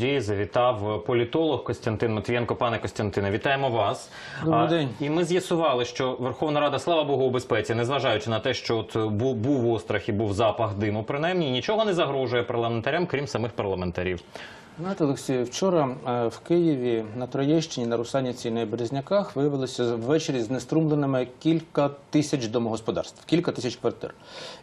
студії завітав політолог Костянтин Матвієнко. Пане Костянтине, вітаємо вас. Добрий А, день. І ми з'ясували, що Верховна Рада, слава Богу, у безпеці, незважаючи на те, що от був, був острах і був запах диму, принаймні нічого не загрожує парламентарям, крім самих парламентарів. Знаєте, Олексій, вчора е, в Києві на Троєщині, на Русаніці і на Березняках виявилося ввечері знеструмленими кілька тисяч домогосподарств, кілька тисяч квартир.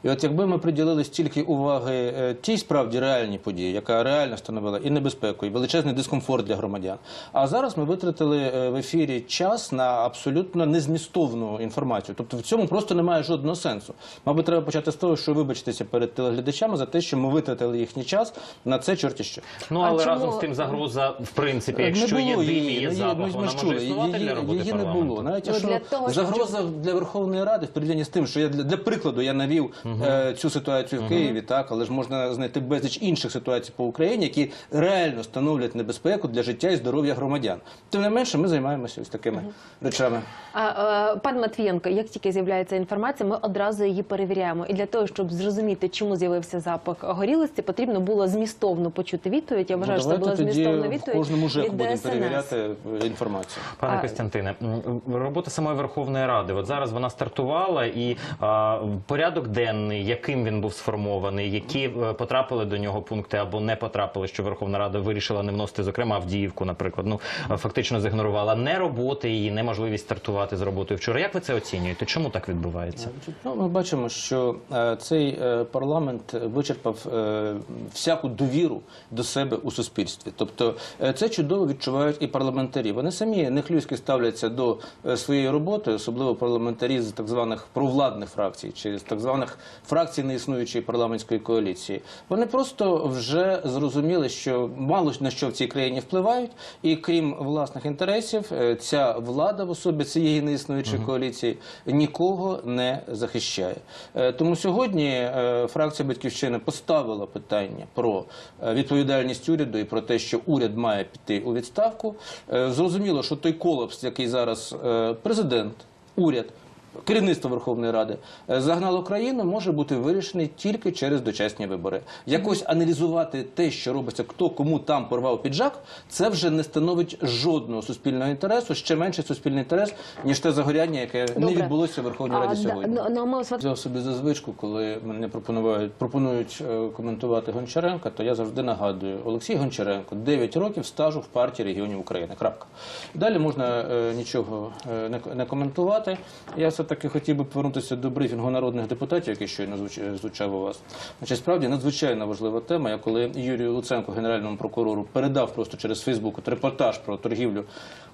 І от якби ми приділили стільки уваги е, тій справді реальній події, яка реально становила і небезпеку, і величезний дискомфорт для громадян. А зараз ми витратили е, в ефірі час на абсолютно незмістовну інформацію. Тобто в цьому просто немає жодного сенсу. Мабуть, треба почати з того, що вибачитися перед телеглядачами за те, що ми витратили їхній час на це чорті що. Ну але чому- разом з тим загроза, в принципі, якщо є дим і її, є ну, запах, вона може чули, існувати її, для роботи її не було. Навіть Ну, якщо загроза для Верховної Ради в порівнянні з тим, що я для, для прикладу я навів е, цю ситуацію в Києві, так, але ж можна знайти безліч інших ситуацій по Україні, які реально становлять небезпеку для життя і здоров'я громадян. Тим не менше, ми займаємося ось такими речами. А, е, пан Матвієнко, як тільки з'являється інформація, ми одразу її перевіряємо. І для того, щоб зрозуміти, чому з'явився запах горілості, потрібно було змістовно почути відповідь. Я вважаю, Ну, що це була змістовна в відповідь. кожному ЖЕКу від будемо перевіряти е, інформацію. Пане А- Костянтине, робота самої Верховної Ради. От зараз вона стартувала, і а, порядок денний, яким він був сформований, які е, потрапили до нього пункти або не потрапили, що Верховна Рада вирішила не вносити, зокрема Авдіївку, наприклад, ну фактично зігнорувала не роботи її, неможливість стартувати з роботою вчора. Як ви це оцінюєте? Чому так відбувається? Ну, ми бачимо, що е, цей е, парламент вичерпав е, всяку довіру до себе у суспільстві. Тобто це чудово відчувають і парламентарі. Вони самі нехлюйськи ставляться до своєї роботи, особливо парламентарі з так званих провладних фракцій чи з так званих фракцій неіснуючої парламентської коаліції. Вони просто вже зрозуміли, що мало на що в цій країні впливають, і крім власних інтересів, е, ця влада в особі цієї неіснуючої коаліції нікого не захищає. Е, Тому сьогодні е, фракція Батьківщини поставила питання про відповідальність уряду і про те, що уряд має піти у відставку. Зрозуміло, що той колапс, який зараз президент, уряд. Керівництво Верховної Ради е, загнало країну, може бути вирішений тільки через дочасні вибори. Якось аналізувати те, що робиться, хто кому там порвав піджак, це вже не становить жодного суспільного інтересу, ще менше суспільний інтерес, ніж те загоряння, яке не відбулося в Верховній Раді сьогодні. ну, ну, Взяв собі за звичку, коли мене пропонують, пропонують е, коментувати Гончаренка, то я завжди нагадую, Олексій Гончаренко 9 років стажу в партії регіонів України. Крапка. Далі можна е, нічого е, не, не коментувати. Я все-таки хотів би повернутися до брифінгу народних депутатів, який щойно звуч- звучав у вас. Значить, справді надзвичайно важлива тема. Я коли Юрію Луценко, генеральному прокурору, передав просто через Фейсбук репортаж про торгівлю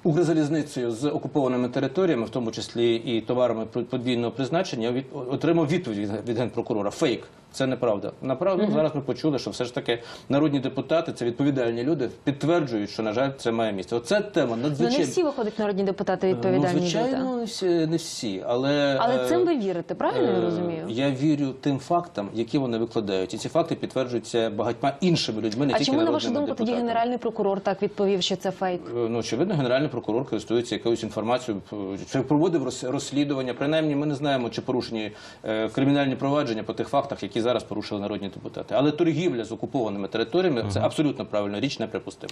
Укрзалізницею з окупованими територіями, в тому числі і товарами подвійного призначення, отримав відповідь від, від генпрокурора. Фейк. Це неправда. Направду зараз ми почули, що все ж таки народні депутати, це відповідальні люди, підтверджують, що на жаль це має місце. Оце тема Ну, надзвичайно. не всі виходять народні депутати відповідальні. Ну, люди. звичайно, не всі, не всі, але Але е, цим ви вірите, правильно я Е, розумію? Я вірю тим фактам, які вони викладають, і ці факти підтверджуються багатьма іншими людьми, не А тільки чому, на вашу думку, тоді генеральний прокурор так відповів, що це фейк? Е, Ну, очевидно, генеральний прокурор користується якоюсь інформацією, чи проводив розслідування. Принаймні, ми не знаємо, чи порушені е, кримінальні провадження по тих фактах, які зараз порушили народні депутати. Але торгівля з окупованими територіями це абсолютно правильна річ, неприпустима.